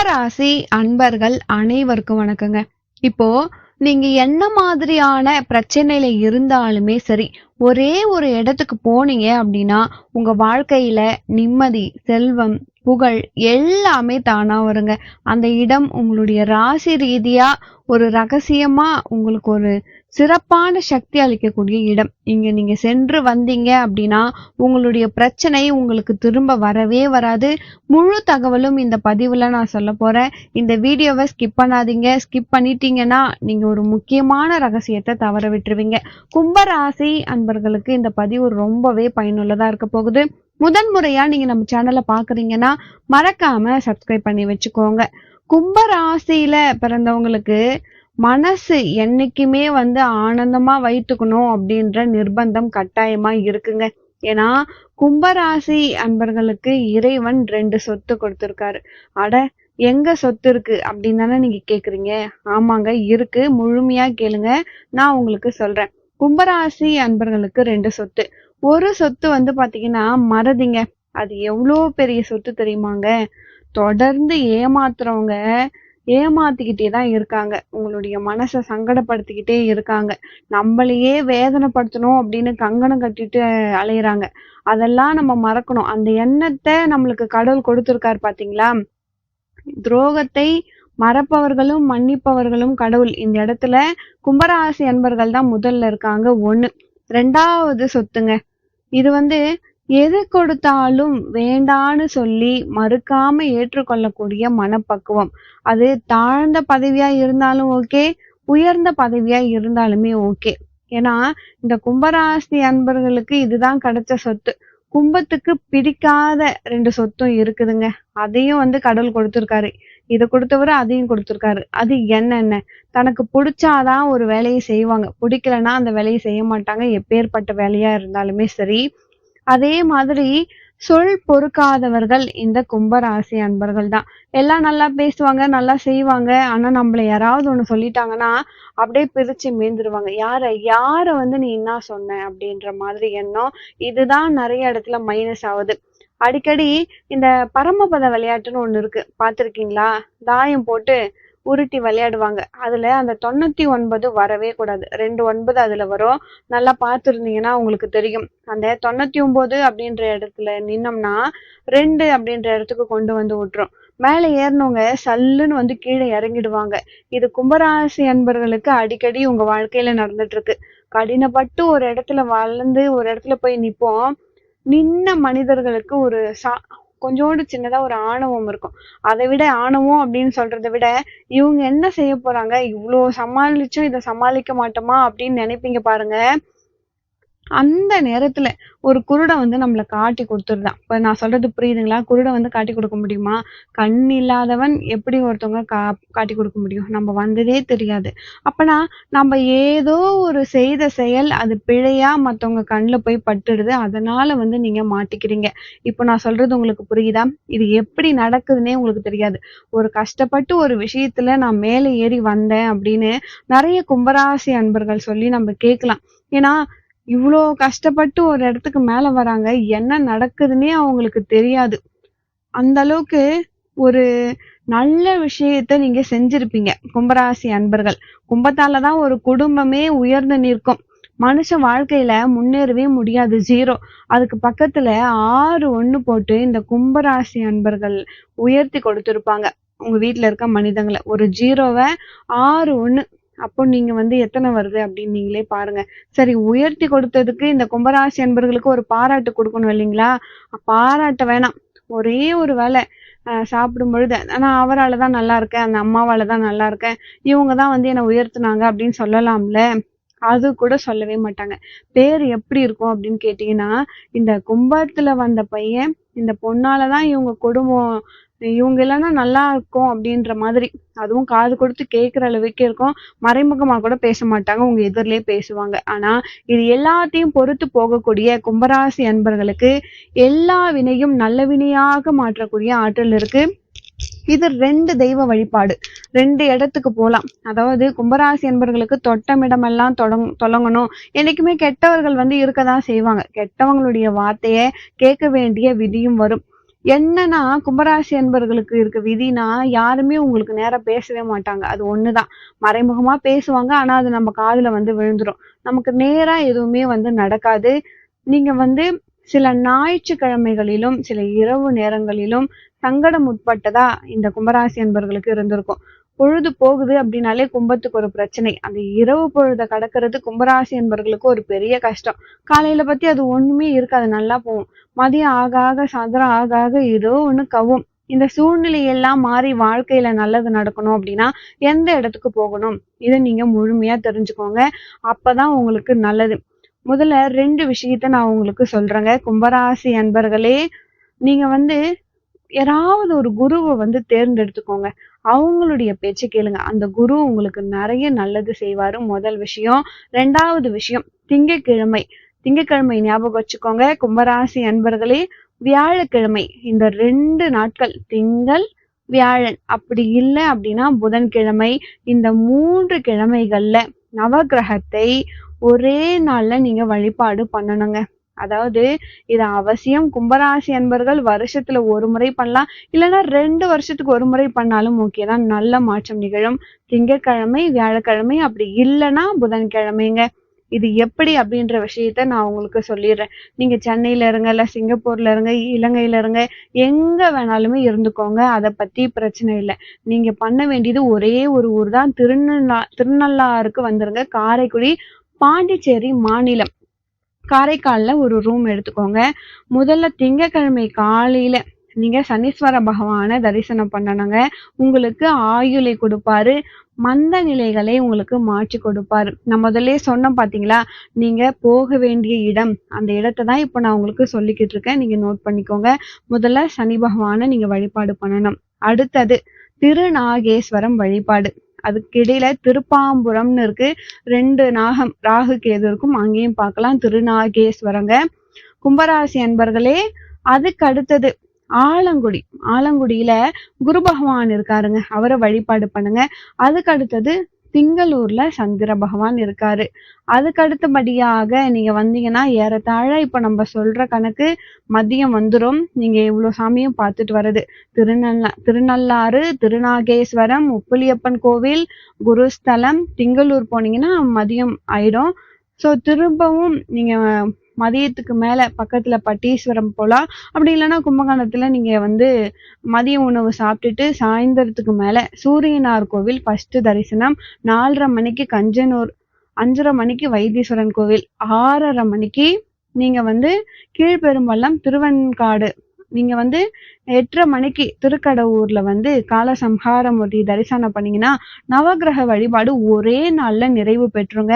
கும்பராசி அன்பர்கள் அனைவருக்கும் வணக்கங்க. இப்போ நீங்க என்ன மாதிரியான பிரச்சனையில இருந்தாலுமே சரி ஒரே ஒரு இடத்துக்கு போனீங்க அப்படின்னா உங்க வாழ்க்கையில நிம்மதி செல்வம் புகழ் எல்லாமே தானா வருங்க. அந்த இடம் உங்களுடைய ராசி ரீதியா ஒரு ரகசியமா உங்களுக்கு ஒரு சிறப்பான சக்தி அளிக்கக்கூடிய இடம். இங்க நீங்க சென்று வந்தீங்க அப்படின்னா உங்களுடைய பிரச்சனை உங்களுக்கு திரும்ப வரவே வராது. முழு தகவலும் இந்த பதிவுல நான் சொல்ல போறேன். இந்த வீடியோவை ஸ்கிப் பண்ணாதீங்க. ஸ்கிப் பண்ணிட்டீங்கன்னா நீங்க ஒரு முக்கியமான ரகசியத்தை தவற விட்டுருவீங்க. கும்பராசி அன்பர்களுக்கு இந்த பதிவு ரொம்பவே பயனுள்ளதா இருக்க போகுது. முதன்முறையா நீங்க நம்ம சேனலை பாக்குறீங்கன்னா மறக்காம சப்ஸ்கிரைப் பண்ணி வச்சுக்கோங்க. கும்பராசியில பிறந்தவங்களுக்கு மனசு என்னைக்குமே வந்து ஆனந்தமா வைத்துக்கணும் அப்படின்ற நிர்பந்தம் கட்டாயமா இருக்குங்க. ஏன்னா கும்பராசி அன்பர்களுக்கு இறைவன் ரெண்டு சொத்து கொடுத்திருக்காரு. அட எங்க சொத்து இருக்கு அப்படின்னு தானே நீங்க கேக்குறீங்க? ஆமாங்க இருக்கு. முழுமையா கேளுங்க. நான் உங்களுக்கு சொல்றேன். கும்பராசி அன்பர்களுக்கு ரெண்டு சொத்து. ஒரு சொத்து வந்து பாத்தீங்கன்னா மறதிங்க. அது எவ்வளோ பெரிய சொத்து தெரியுமாங்க? தொடர்ந்து ஏமாத்துறவங்க ஏமாத்திக்கிட்டே தான் இருக்காங்க. உங்களுடைய மனசை சங்கடப்படுத்திக்கிட்டே இருக்காங்க. நம்மளையே வேதனைப்படுத்தணும் அப்படின்னு கங்கணம் கட்டிட்டு அலையுறாங்க. அதெல்லாம் நம்ம மறக்கணும். அந்த எண்ணத்தை நம்மளுக்கு கடவுள் கொடுத்துருக்காரு பாத்தீங்களா? துரோகத்தை மறப்பவர்களும் மன்னிப்பவர்களும் கடவுள். இந்த இடத்துல கும்பராசி அன்பர்கள் தான் முதல்ல இருக்காங்க. ஒண்ணு. ரெண்டாவது சொத்துங்க. இது வந்து எது கொடுத்தாலும் வேண்டான்னு சொல்லி மறுக்காம ஏற்றுக்கொள்ளக்கூடிய மனப்பக்குவம். அது தாழ்ந்த பதவியா இருந்தாலும் ஓகே உயர்ந்த பதவியா இருந்தாலுமே ஓகே. ஏன்னா இந்த கும்பராசி அன்பர்களுக்கு இதுதான் கிடைச்ச சொத்து. கும்பத்துக்கு பிடிக்காத ரெண்டு சொத்தும் இருக்குதுங்க. அதையும் வந்து கடவுள் கொடுத்துருக்காரு. இதை கொடுத்தவரு அதையும் கொடுத்துருக்காரு. அது என்னென்ன? தனக்கு பிடிச்சாதான் ஒரு வேலையை செய்வாங்க. பிடிக்கலன்னா அந்த வேலையை செய்ய மாட்டாங்க. எப்பேற்பட்ட வேலையா இருந்தாலுமே சரி அதே மாதிரி சொல் பொறுக்காதவர்கள் இந்த கும்பராசி அன்பர்கள் தான். எல்லாம் நல்லா பேசுவாங்க நல்லா செய்வாங்க. ஆனா நம்மள யாராவது ஒண்ணு சொல்லிட்டாங்கன்னா அப்படியே பிரிச்சு மீந்துருவாங்க. யார யார வந்து நீ என்ன சொன்ன அப்படின்ற மாதிரி எண்ணம் இதுதான் நிறைய இடத்துல மைனஸ் ஆகுது. அடிக்கடி இந்த பரமபத விளையாட்டுன்னு ஒண்ணு இருக்கு. பாத்திருக்கீங்களா தாயம் போட்டு உருட்டி விளையாடுவாங்க. அதுல அந்த தொண்ணூத்தி ஒன்பது வரவே கூடாது. ரெண்டு ஒன்பது அதுல வரும். நல்லா பார்த்துருந்தீங்கன்னா உங்களுக்கு தெரியும். அந்த தொண்ணூத்தி ஒன்பது அப்படின்ற இடத்துல நின்னோம்னா ரெண்டு அப்படின்ற இடத்துக்கு கொண்டு வந்து விட்டுரும். மேல ஏறினவங்க சல்லுன்னு வந்து கீழே இறங்கிடுவாங்க. இது கும்பராசி அன்பர்களுக்கு அடிக்கடி உங்க வாழ்க்கையில நடந்துட்டு இருக்கு கடினப்பட்டு ஒரு இடத்துல வளர்ந்து ஒரு இடத்துல போய் நிப்போம். நின்ன மனிதர்களுக்கு ஒரு சா கொஞ்சோண்டு சின்னதா ஒரு ஆணவம் இருக்கும். அதை விட ஆணவம் அப்படின்னு சொல்றதை விட இவங்க என்ன செய்ய போறாங்க? இவ்வளோ சமாளிச்சும் இதை சமாளிக்க மாட்டோமா அப்படின்னு நினைப்பீங்க பாருங்க. அந்த நேரத்துல ஒரு குருடை வந்து நம்மள காட்டி கொடுத்துருதான். இப்ப நான் சொல்றது புரியுதுங்களா? குருடை வந்து காட்டி கொடுக்க முடியுமா? கண் இல்லாதவன் எப்படி ஒருத்தவங்க கா காட்டி கொடுக்க முடியும்? நம்ம வந்ததே தெரியாது. அப்பனா நம்ம ஏதோ ஒரு செய்த செயல் அது பிழையா மத்தவங்க கண்ணுல போய் பட்டுடுது. அதனால வந்து நீங்க மாட்டிக்கிறீங்க. இப்போ நான் சொல்றது உங்களுக்கு புரியுதா? இது எப்படி நடக்குதுன்னே உங்களுக்கு தெரியாது. ஒரு கஷ்டப்பட்டு ஒரு விஷயத்துல நான் மேலே ஏறி வந்தேன் அப்படின்னு நிறைய கும்பராசி அன்பர்கள் சொல்லி நம்ம கேட்கலாம். ஏன்னா இவ்வளோ கஷ்டப்பட்டு ஒரு இடத்துக்கு மேலே வராங்க. என்ன நடக்குதுன்னே அவங்களுக்கு தெரியாது. அந்த அளவுக்கு ஒரு நல்ல விஷயத்த நீங்க செஞ்சிருப்பீங்க. கும்பராசி அன்பர்கள். கும்பத்தால தான் ஒரு குடும்பமே உயர்ந்து நிற்கும். மனுஷ வாழ்க்கையில முன்னேறவே முடியாது. ஜீரோ. அதுக்கு பக்கத்துல ஆறு ஒண்ணு போட்டு இந்த கும்பராசி அன்பர்கள் உயர்த்தி கொடுத்திருப்பாங்க. உங்க வீட்டுல இருக்க மனிதங்களை. ஒரு ஜீரோவை ஆறு ஒண்ணு அப்போ நீங்க வந்து எத்தனை வருது அப்படின்னு நீங்களே பாருங்க. சரி உயர்த்தி கொடுத்ததுக்கு இந்த கும்பராசி அன்பர்களுக்கு ஒரு பாராட்டு கொடுக்கணும் இல்லைங்களா? பாராட்ட வேணாம். ஒரே ஒரு வேலை ஆஹ் சாப்பிடும் பொழுது ஆனா அவரால தான் நல்லா இருக்கேன். அந்த அம்மாவால தான் நல்லா இருக்கேன். இவங்க தான் வந்து என்னை உயர்த்துனாங்க அப்படின்னு சொல்லலாம்ல? அது கூட சொல்லவே மாட்டாங்க. பேர் எப்படி இருக்கும் அப்படின்னு கேட்டீங்கன்னா இந்த கும்பத்துல வந்த பையன் இந்த பொண்ணாலதான் இவங்க குடும்பம் இவங்க இல்லைன்னா நல்லா இருக்கும் அப்படின்ற மாதிரி. அதுவும் காது கொடுத்து கேட்குற அளவுக்கு இருக்கும். மறைமுகமாக கூட பேச மாட்டாங்க. உங்கள் எதிரிலே பேசுவாங்க. ஆனால் இது எல்லாத்தையும் பொறுத்து போகக்கூடிய கும்பராசி அன்பர்களுக்கு எல்லா வினையும் நல்ல வினையாக மாற்றக்கூடிய ஆற்றல் இருக்கு. இது ரெண்டு தெய்வ வழிபாடு. ரெண்டு இடத்துக்கு போகலாம் அதாவது கும்பராசி என்பர்களுக்கு தொட்டமிடமெல்லாம் தொடங் தொடங்கணும். என்றைக்குமே கெட்டவர்கள் வந்து இருக்க தான் செய்வாங்க. கெட்டவங்களுடைய வார்த்தையை கேட்க வேண்டிய விதியும் வரும். என்னன்னா கும்பராசி அன்பர்களுக்கு இருக்க விதினா யாருமே உங்களுக்கு நேரம் பேசவே மாட்டாங்க. அது ஒண்ணுதான். மறைமுகமா பேசுவாங்க ஆனா அது நம்ம காதுல வந்து விழுந்துரும். நமக்கு நேரா எதுவுமே வந்து நடக்காது. நீங்க வந்து சில ஞாயிற்றுக்கிழமைகளிலும் சில இரவு நேரங்களிலும் சங்கடம் உட்பட்டதா இந்த கும்பராசி அன்பர்களுக்கு இருந்திருக்கும். பொழுது போகுது அப்படின்னாலே கும்பத்துக்கு ஒரு பிரச்சனை. அந்த இரவு பொழுத கடக்கிறது கும்பராசி என்பவர்களுக்கு ஒரு பெரிய கஷ்டம். காலையில பத்தி அது ஒண்ணுமே இருக்காது நல்லா போகும். மதியம் ஆக ஆக சாயந்தரம் ஆக ஆக ஏதோ ஒண்ணு கவும். இந்த சூழ்நிலை எல்லாம் மாறி வாழ்க்கையில நல்லது நடக்கணும் அப்படின்னா எந்த இடத்துக்கு போகணும்? இதை நீங்க முழுமையா தெரிஞ்சுக்கோங்க. அப்பதான் உங்களுக்கு நல்லது. முதல்ல ரெண்டு விஷயத்த நான் உங்களுக்கு சொல்றேங்க. கும்பராசி அன்பர்களே நீங்க வந்து யாராவது ஒரு குருவை வந்து தேர்ந்தெடுத்துக்கோங்க. அவங்களுடைய பேச்சு கேளுங்க. அந்த குரு உங்களுக்கு நிறைய நல்லது செய்வாரு. முதல் விஷயம். ரெண்டாவது விஷயம் திங்கட்கிழமை திங்கட்கிழமை ஞாபகம் வச்சுக்கோங்க. கும்பராசி அன்பர்களே வியாழக்கிழமை இந்த ரெண்டு நாட்கள் திங்கள் வியாழன் அப்படி இல்லை அப்படின்னா புதன்கிழமை இந்த மூன்று கிழமைகள்ல நவகிரகத்தை ஒரே நாள்ல நீங்க வழிபாடு பண்ணணுங்க. அதாவது இது அவசியம். கும்பராசி அன்பர்கள் வருஷத்துல ஒரு முறை பண்ணலாம். இல்லைன்னா ரெண்டு வருஷத்துக்கு ஒரு முறை பண்ணாலும் ஓகே தான். நல்ல மாற்றம் நிகழும். திங்கட்கிழமை வியாழக்கிழமை அப்படி இல்லைன்னா புதன்கிழமைங்க. இது எப்படி அப்படின்ற விஷயத்த நான் உங்களுக்கு சொல்லிடுறேன். நீங்க சென்னையில இருங்க இல்ல சிங்கப்பூர்ல இருங்க இலங்கையில இருங்க எங்க வேணாலுமே இருந்துக்கோங்க. அதை பத்தி பிரச்சனை இல்லை. நீங்க பண்ண வேண்டியது ஒரே ஒரு ஊர் தான். திருநள்ளா திருநள்ளாருக்கு வந்துருங்க. காரைக்குடி பாண்டிச்சேரி மாநிலம். காரைக்காலில் ஒரு ரூம் எடுத்துக்கோங்க. முதல்ல திங்கட்கிழமை காலையில நீங்க சனீஸ்வர பகவானை தரிசனம் பண்ணணுங்க. உங்களுக்கு ஆயுளை கொடுப்பாரு. மந்த நிலைகளை உங்களுக்கு மாற்றி கொடுப்பார். நான் முதல்ல சொன்னோம் பாத்தீங்களா? நீங்க போக வேண்டிய இடம் அந்த இடத்தை தான் இப்போ நான் உங்களுக்கு சொல்லிக்கிட்டு இருக்கேன். நீங்க நோட் பண்ணிக்கோங்க. முதல்ல சனி பகவானை நீங்க வழிபாடு பண்ணணும். அடுத்தது திருநாகேஸ்வரம் வழிபாடு. அதுக்கிடையில திருப்பாம்புரம்னு இருக்கு. ரெண்டு நாகம் ராகு கேது இருக்கும். அங்கேயும் பார்க்கலாம். திருநாகேஸ்வரங்க. கும்பராசி அன்பர்களே அதுக்கு அடுத்தது ஆலங்குடி ஆலங்குடியில குரு பகவான் இருக்காருங்க. அவரை வழிபாடு பண்ணுங்க. அதுக்கு அடுத்தது திங்களூர்ல சந்திர பகவான் இருக்காரு. அதுக்கு அடுத்தபடியாக நீங்க வந்தீங்கன்னா ஏறத்தாழ இப்ப நம்ம சொல்ற கணக்கு மதியம் வந்துடும் நீங்க இவ்வளவு சாமியும் பார்த்துட்டு வர்றது. திருநல்லா திருநள்ளாறு திருநாகேஸ்வரம் உப்புலியப்பன் கோவில் குருஸ்தலம் திங்களூர் போனீங்கன்னா மதியம் ஆயிடும். ஸோ திரும்பவும் நீங்க மதியத்துக்கு மேலே பக்கத்தில் பட்டீஸ்வரம் போகலாம் அப்படி இல்லைன்னா கும்பகோணத்தில் நீங்கள் வந்து மதிய உணவு சாப்பிட்டுட்டு சாயந்தரத்துக்கு மேலே சூரியனார் கோவில் ஃபஸ்ட்டு தரிசனம். நாலரை மணிக்கு கஞ்சனூர் அஞ்சரை மணிக்கு வைத்தீஸ்வரன் கோவில் ஆறரை மணிக்கு நீங்கள் வந்து கீழ்பெரும்பள்ளம் திருவெண்காடு. நீங்க வந்து எட்டரை மணிக்கு திருக்கடவுர்ல வந்து காலசம்ஹாரமூர்த்தி தரிசனம் பண்ணீங்கன்னா நவகிரக வழிபாடு ஒரே நாள்ல நிறைவு பெற்றுங்க.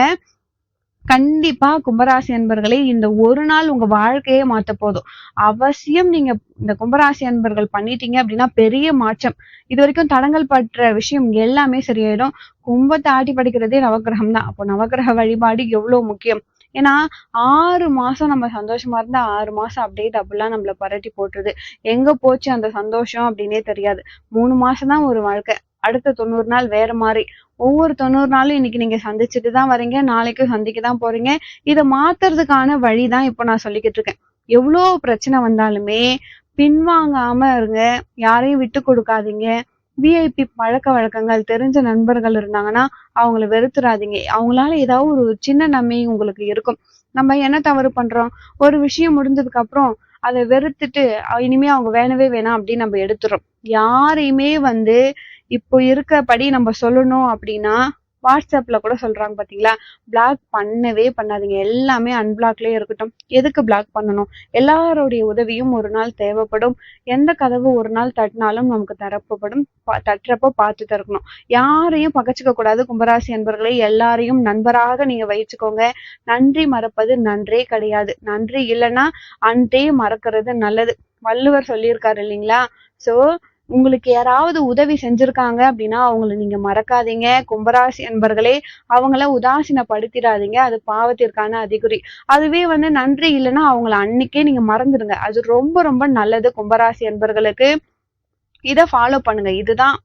கண்டிப்பா கும்பராசி அன்பர்களே இந்த ஒரு நாள் உங்க வாழ்க்கையே மாத்த போதும். அவசியம் நீங்க இந்த கும்பராசி அன்பர்கள் பண்ணிட்டீங்க அப்படின்னா பெரிய மாற்றம். இது வரைக்கும் தடங்கள் பற்ற விஷயம் எல்லாமே சரியாயிடும். கும்பத்தை ஆட்டி படிக்கிறதே நவகிரகம் தான் அப்போ நவகிரக வழிபாடு எவ்வளவு முக்கியம்? ஏன்னா ஆறு மாசம் நம்ம சந்தோஷமா இருந்தா ஆறு மாசம் அப்படியே டபுளா நம்மள பரட்டி போட்டுருது. எங்க போச்சு அந்த சந்தோஷம் அப்படின்னே தெரியாது. மூணு மாசம் தான் ஒரு வாழ்க்கை. அடுத்த தொண்ணூறு நாள் வேற மாதிரி. ஒவ்வொரு தொண்ணூறு நாளும் இன்னைக்கு நீங்க சந்திச்சுட்டு தான் வரீங்க. நாளைக்கு சந்திக்க தான் போறீங்க. இதை மாத்துறதுக்கான வழி தான் இப்போ நான் சொல்லிக்கிட்டு இருக்கேன். எவ்வளோ பிரச்சனை வந்தாலுமே பின்வாங்காம இருங்க. யாரையும் விட்டு கொடுக்காதீங்க. விஐபி பழக்க வழக்கங்கள் தெரிஞ்ச நண்பர்கள் இருந்தாங்கன்னா அவங்கள வெறுத்துறாதீங்க. அவங்களால ஏதாவது ஒரு சின்ன நன்மை உங்களுக்கு இருக்கும். நம்ம என்ன தவறு பண்றோம்? ஒரு விஷயம் முடிஞ்சதுக்கு அப்புறம் அதை வெறுத்துட்டு இனிமே அவங்க வேணவே வேணாம் அப்படின்னு நம்ம எடுத்துறோம். யாரையுமே வந்து இப்போ இருக்கபடி நம்ம சொல்லணும் அப்படின்னா வாட்ஸ்அப்பில் கூட சொல்கிறாங்க பார்த்தீங்களா பிளாக் பண்ணவே பண்ணாதீங்க. எல்லாமே அன்பிளாக்லேயே இருக்கட்டும். எதுக்கு பிளாக் பண்ணணும்? எல்லாருடைய உதவியும் ஒரு நாள் தேவைப்படும். எந்த கதவு ஒரு நாள் தட்டினாலும் நமக்கு தரப்பப்படும் பா- பார்த்து திறக்கணும். யாரையும் பகச்சிக்க கூடாது கும்பராசி அன்பர்களே. எல்லாரையும் நண்பராக நீங்கள் வச்சுக்கோங்க நன்றி மறப்பது நன்றே கிடையாது. நன்றி இல்லைன்னா அன்றே மறக்கிறது நல்லது. வள்ளுவர் சொல்லியிருக்காரு இல்லைங்களா? ஸோ உங்களுக்கு யாராவது உதவி செஞ்சிருக்காங்க அப்படின்னா அவங்கள நீங்க மறக்காதீங்க. கும்பராசி அன்பர்களே அவங்கள உதாசீனப்படுத்திடாதீங்க. அது பாவத்திற்கான அறிகுறி. அதுவே வந்து நன்றி இல்லைன்னா அவங்கள அன்னைக்கே நீங்க மறந்துடுங்க. அது ரொம்ப ரொம்ப நல்லது கும்பராசி அன்பர்களுக்கு. இதை ஃபாலோ பண்ணுங்க. இதுதான்.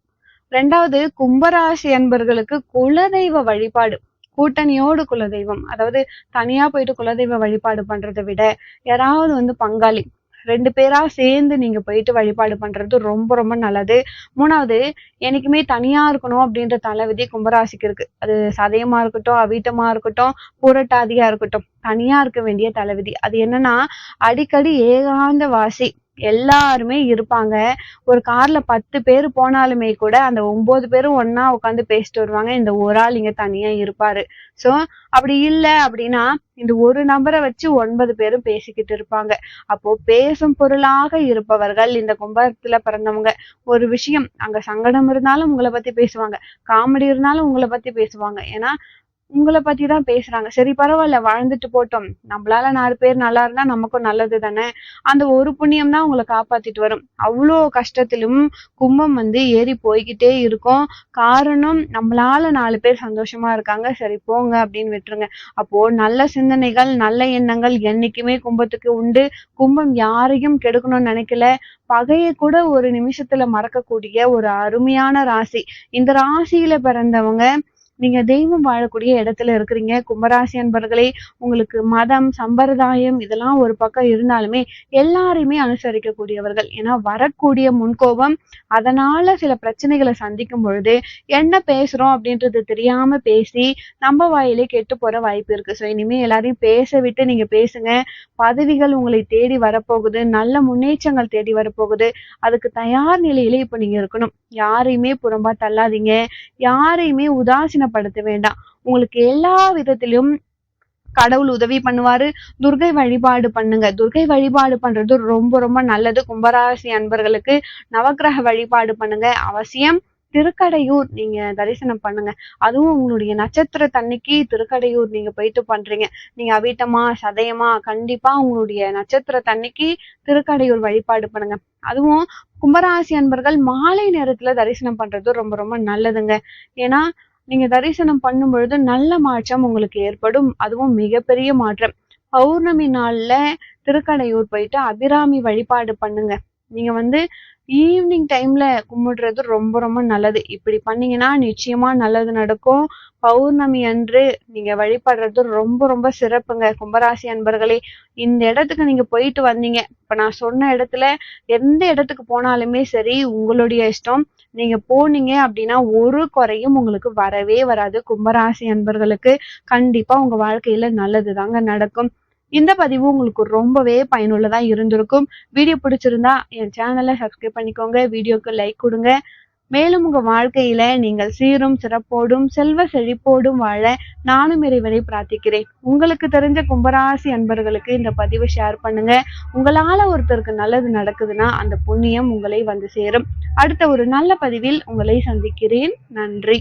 ரெண்டாவது கும்பராசி அன்பர்களுக்கு குலதெய்வ வழிபாடு. கூட்டணியோடு குலதெய்வம். அதாவது தனியா போயிட்டு குலதெய்வ வழிபாடு பண்றதை விட யாராவது வந்து பங்காளி ரெண்டு பேராக சேர்ந்து நீங்கள் போயிட்டு வழிபாடு பண்ணுறது ரொம்ப ரொம்ப நல்லது. மூணாவது என்னைக்குமே தனியாக இருக்கணும் அப்படின்ற தலைவிதி கும்பராசிக்கு இருக்குது அது சதயமாக இருக்கட்டும் அவீட்டமாக இருக்கட்டும் புரட்டாதியா இருக்கட்டும் தனியாக இருக்க வேண்டிய தலைவிதி. அது என்னன்னா அடிக்கடி ஏகாந்த வாசி எல்லாருமே இருப்பாங்க. ஒரு கார்ல பத்து பேர் போனாலுமே கூட அந்த ஒம்பது பேரும் ஒன்றா உட்காந்து பேசிட்டு வருவாங்க. இந்த ஒரு ஆள் இங்கே தனியாக இருப்பாரு. சோ அப்படி இல்லை அப்படின்னா இந்த ஒரு நபரை வச்சு ஒன்பது பேரும் பேசிக்கிட்டு இருப்பாங்க. அப்போ பேசும் பொருளாக இருப்பவர்கள் இந்த கும்பத்துல பிறந்தவங்க ஒரு விஷயம் அங்க சங்கடம் இருந்தாலும் உங்களை பத்தி பேசுவாங்க. காமெடி இருந்தாலும் உங்களை பத்தி பேசுவாங்க. ஏன்னா உங்களை பத்தி தான் பேசுறாங்க. சரி பரவாயில்ல வாழ்ந்துட்டு போட்டோம். நம்மளால நாலு பேர் நல்லா இருந்தா நமக்கும் நல்லது தானே? அந்த ஒரு புண்ணியம் தான் உங்களை காப்பாத்திட்டு வரும். அவ்வளோ கஷ்டத்திலும் கும்பம் வந்து ஏறி போய்கிட்டே இருக்கும். காரணம் நம்மளால நாலு பேர் சந்தோஷமா இருக்காங்க. சரி போங்க அப்படின்னு விட்டுருங்க. அப்போ நல்ல சிந்தனைகள் நல்ல எண்ணங்கள் என்னைக்குமே கும்பத்துக்கு உண்டு. கும்பம் யாரையும் கெடுக்கணும்னு நினைக்கல. பகையை கூட ஒரு நிமிஷத்துல மறக்கக்கூடிய ஒரு அருமையான ராசி. இந்த ராசியில பிறந்தவங்க நீங்க தெய்வம் வாழக்கூடிய இடத்துல இருக்கிறீங்க. கும்பராசி அன்பர்களே உங்களுக்கு மதம் சம்பிரதாயம் இதெல்லாம் ஒரு பக்கம் இருந்தாலுமே எல்லாரையுமே அனுசரிக்கக்கூடியவர்கள். ஏன்னா வரக்கூடிய முன்கோபம் அதனால சில பிரச்சனைகளை சந்திக்கும் பொழுது என்ன பேசுறோம் அப்படின்றது தெரியாம பேசி நம்ம வாயிலே கெட்டு போற வாய்ப்பு இருக்கு. ஸோ இனிமே எல்லாரையும் பேச விட்டு நீங்க பேசுங்க. பதவிகள் உங்களை தேடி வரப்போகுது. நல்ல முன்னேற்றங்கள் தேடி வரப்போகுது. அதுக்கு தயார் நிலையில இப்ப நீங்க இருக்கணும். யாரையுமே புறம்பா தள்ளாதீங்க. யாரையுமே உதாசீனப்படுத்த வேண்டாம். உங்களுக்கு எல்லா விதத்திலும் கடவுள் உதவி பண்ணுவாரு. துர்கை வழிபாடு பண்ணுங்க. துர்கை வழிபாடு பண்றது ரொம்ப ரொம்ப நல்லது. கும்பராசி அன்பர்களுக்கு நவக்கிரக வழிபாடு பண்ணுங்க. அவசியம் திருக்கடையூர் நீங்க தரிசனம் பண்ணுங்க. அதுவும் உங்களுடைய நட்சத்திர தன்னைக்கு திருக்கடையூர் நீங்க போயிட்டு பண்றீங்க. நீங்க அவிட்டமா சதயமா கண்டிப்பா உங்களுடைய நட்சத்திர தன்னைக்கு திருக்கடையூர் வழிபாடு பண்ணுங்க. அதுவும் கும்பராசி அன்பர்கள் மாலை நேரத்துல தரிசனம் பண்றது ரொம்ப ரொம்ப நல்லதுங்க. ஏன்னா நீங்க தரிசனம் பண்ணும் பொழுது நல்ல மாற்றம் உங்களுக்கு ஏற்படும். அதுவும் மிகப்பெரிய மாற்றம். பௌர்ணமி நாள்ல திருக்கடையூர் போயிட்டு அபிராமி வழிபாடு பண்ணுங்க. நீங்க வந்து ஈவினிங் டைம்ல கும்பிடுறது ரொம்ப ரொம்ப நல்லது. இப்படி பண்ணீங்கன்னா நிச்சயமா நல்லது நடக்கும். பௌர்ணமி அன்று நீங்க வழிபடுறது ரொம்ப ரொம்ப சிறப்புங்க. கும்பராசி அன்பர்களே இந்த இடத்துக்கு நீங்க போயிட்டு வந்தீங்க. இப்ப நான் சொன்ன இடத்துல எந்த இடத்துக்கு போனாலுமே சரி உங்களுடைய இஷ்டம். நீங்க போனீங்க அப்படின்னா ஒரு குறையும் உங்களுக்கு வரவே வராது. கும்பராசி அன்பர்களுக்கு கண்டிப்பா உங்க வாழ்க்கையில நல்லது தாங்க நடக்கும். இந்த பதிவு உங்களுக்கு ரொம்பவே பயனுள்ளதா இருந்திருக்கும். வீடியோ பிடிச்சிருந்தா என் சேனலை சப்ஸ்கிரைப் பண்ணிக்கோங்க. வீடியோக்கு லைக் கொடுங்க. மேலும் உங்க வாழ்க்கையில நீங்கள் சீரும் சிறப்போடும் செல்வ செழிப்போடும் வாழ நானும் இறைவனை பிரார்த்திக்கிறேன். உங்களுக்கு தெரிஞ்ச கும்பராசி அன்பர்களுக்கு இந்த பதிவை ஷேர் பண்ணுங்க. உங்களால ஒருத்தருக்கு நல்லது நடக்குதுன்னா அந்த புண்ணியம் உங்களை வந்து சேரும். அடுத்த ஒரு நல்ல பதிவில் உங்களை சந்திக்கிறேன். நன்றி.